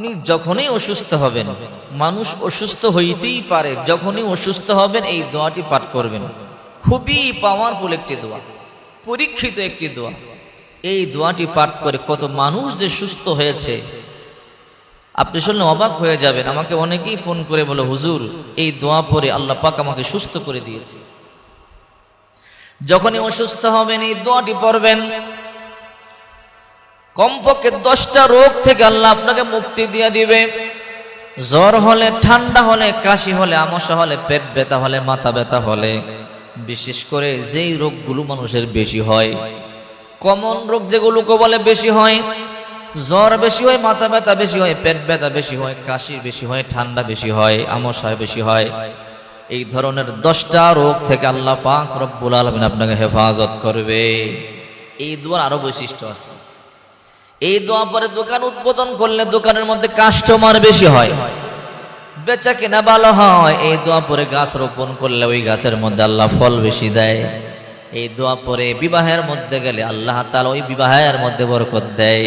আপনি যখনই অসুস্থ হবেন, মানুষ অসুস্থ হইতেই পারে, যখনই অসুস্থ হবেন এই দোয়াটি পাঠ করবেন। খুবই পাওয়ারফুল একটি দোয়া, পরীক্ষিত একটি দোয়া। এই দোয়াটি পাঠ করে কত মানুষ যে সুস্থ হয়েছে, আপনি শুনলে অবাক হয়ে যাবেন। আমাকে অনেকেই ফোন করে বলে, হুজুর, এই দোয়া পরে আল্লাহ পাক আমাকে সুস্থ করে দিয়েছে। যখনই অসুস্থ হবেন, এই দোয়াটি পড়বেন কমপক্ষে দশটা রোগ থেকে আল্লাহ আপনাকে মুক্তি দিয়ে দিবে। জ্বর হলে, ঠান্ডা হলে, কাশি হলে, আমসা হলে, পেট ব্যথা হলে, মাথা ব্যথা হলে, বিশেষ করে যেই রোগগুলো মানুষের বেশি হয়, কমন রোগ যেগুলোকে বলে বেশি হয়, জ্বর বেশি হয়, মাথা ব্যথা বেশি হয়, পেট ব্যথা বেশি হয়, কাশি বেশি হয়, ঠান্ডা বেশি হয় আমসায় বেশি হয়, এই ধরনের দশটা রোগ থেকে আল্লাহ পাক রব্বুল আলমিন আপনাকে হেফাজত করবে। এই দোয়ার আরও বৈশিষ্ট্য আছে। এই দোয়া পরে দোকান উদ্বোধন করলে দোকানের মধ্যে কাস্টমার বেশি হয়। বেচা কেনা ভালো হয়, এই দোয়া পরে গাছ রোপণ করলে ওই গাছের মধ্যে আল্লাহ ফল বেশি দেয়। এই দোয়া পরে বিবাহের মধ্যে গেলে আল্লাহ তালা ওই বিবাহের মধ্যে বরকত দেয়।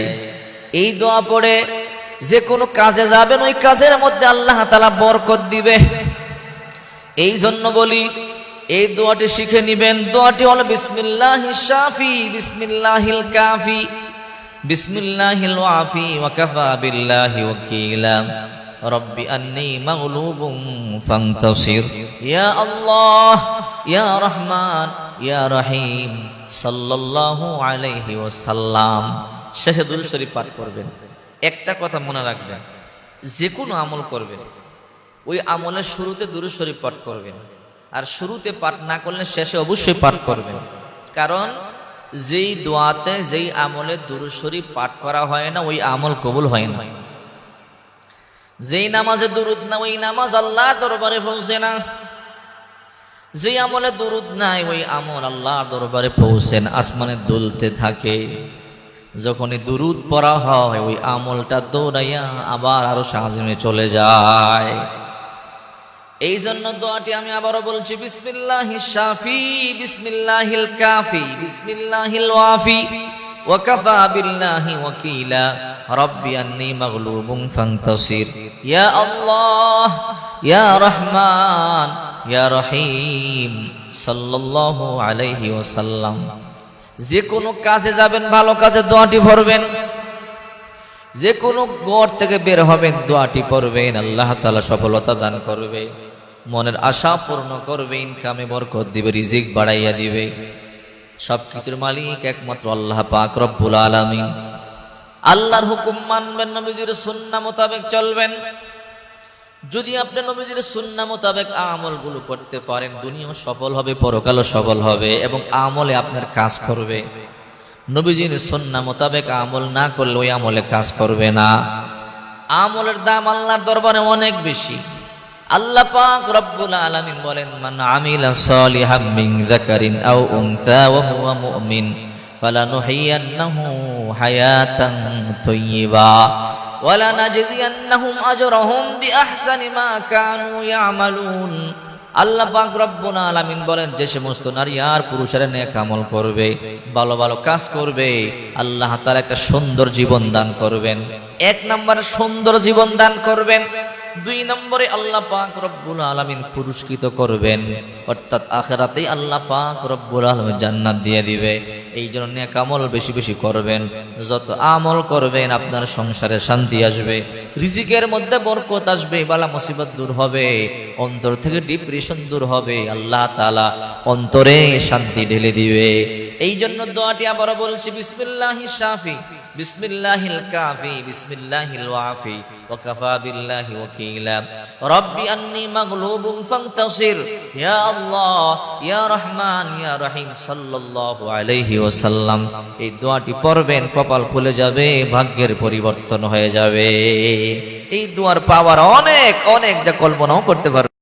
এই দোয়া পরে যে কোনো কাজে যাবেন, ওই কাজের মধ্যে আল্লাহ তালা বরকত দিবে। এই জন্য বলি, এই দোয়াটি শিখে নিবেন। দোয়াটি হলো বিসমিল্লাহ শাফি, বিসমিল্লাহিল কাফি। বিসমিল্লাহিল ওয়াফি ওয়াকাফা বিল্লাহি ওয়াকিলা। রব্বি আন্নি মাগলুবুম ফান্তাসির। ইয়া আল্লাহ, ইয়া রহমান, ইয়া রহিম, সাল্লাল্লাহু আলাইহি ওয়াসাল্লাম। শেষে দুরূদ শরীফ পাঠ করবেন। একটা কথা মনে রাখবেন যে কোনো আমল করবেন, ওই আমলের শুরুতে দুরূদ শরীফ পাঠ করবেন। আর শুরুতে পাঠ না করলে শেষে অবশ্যই পাঠ করবেন। কারণ যেই দোয়াতে, যেই আমলে দুরূদ শরীফ পাঠ করা হয় না, ওই আমল কবুল হয় না। যেই নামাজে দুরুদ না, ওই নামাজ আল্লাহ দরবারে পৌঁছে না। যেই আমলে দুরুদ নাই, ওই আমল আল্লাহ দরবারে পৌঁছেন আসমানে দুলতে থাকে। যখনই দুরুদ পড়া হয়, ওই আমলটা দৌড়াইয়া আবার আরও সাহায্যে চলে যায়। এই জন্য দোয়াটি আমি আবারও বলছি, বিসমিল্লাহি শাফি, বিসমিল্লাহিল কাফি, বিসমিল্লাহিল ওয়াফি ওয়াকাফা বিল্লাহি ওয়াকিলা, রব্বি আন্নি মাগলুবুম ফান্তাসির, ইয়া আল্লাহ, ইয়া রহমান, ইয়া রহিম, সাল্লাল্লাহু আলাইহি ওয়াসাল্লাম। যে কোনো কাজে যাবেন, ভালো কাজে দোয়াটি ভরবেন যে কোনো গড় থেকে বের হবেন, দোয়াটি পড়বেন। আল্লাহ তালা সফলতা দান করবে। মনের আশা পূর্ণ করবে ইনকামে বরকত দিবে, রিজিক বাড়াইয়া দিবে। সবকিছুর মালিক একমাত্র আল্লাহ পাক রব্বুল আলামিন। আল্লাহর হুকুম মানবেন, নবীজির সুন্না মোতাবেক চলবেন। যদি আপনি নবীজির সুন্না মোতাবেক আমলগুলো করতে পারেন, দুনিয়াও সফল হবে, পরকালও সফল হবে এবং আমলে আপনার কাজ করবে। নবীজির সন্না মোতাবেক আমল না করলে ওই আমলে কাজ করবে না। আমলের দাম আল্লাহর দরবারে অনেক বেশি। আল্লাহ পাক রব্বুল আলামিন বলেন, মান আমিলা সালিহাম মিন যাকারিন আও উনসা ওয়া হুয়া মুমিন, ফালানুহিয়ান্নাহু হায়াতান তাইয়্যিবা ওয়ালা নাজজিয়ান্নাহুম আজরাহুম বিআহসানি মা কানু ইয়ামালুন। আল্লাহ পাক রব্বুল আলামিন বলেন, যে সমস্ত নারী আর পুরুষেরা নেক আমল করবে, ভালো ভালো কাজ করবে, আল্লাহ তাআলা একটা সুন্দর জীবন দান করবেন। এক নম্বরে সুন্দর জীবন দান করবেন। দুই নম্বরে আল্লাহ পাক রব্বুল আলামিন পুরস্কৃত করবেন। অর্থাৎ আখেরাতেই আল্লাহ পাক রব্বুল আলামিন জান্নাত দিয়ে দিবে। এই জন্য নেক আমল বেশি বেশি করবেন। যত আমল করবেন, আপনার সংসারে শান্তি আসবে। রিজিকের মধ্যে বরকত আসবে, বালা মুসিবত দূর হবে। অন্তর থেকে ডিপ্রেশন দূর হবে। আল্লাহ তালা অন্তরে শান্তি ঢেলে দিবে। এই জন্য দোয়াটি আবারও বলছি, বিসমিল্লাহি শাফি। বিসমিল্লাহিল কাফি, বিসমিল্লাহিল ওয়াফি, ওয়া কাফা বিল্লাহি ওয়াকিলা। ইয়া আল্লাহ, ইয়া রহমান, ইয়া রহিম, সাল্লাল্লাহু এই দোয়াটি পড়বেন, কপাল খুলে যাবে, ভাগ্যের পরিবর্তন হয়ে যাবে। এই দোয়ার পাওয়ার অনেক অনেক যা কল্পনাও করতে পারবে।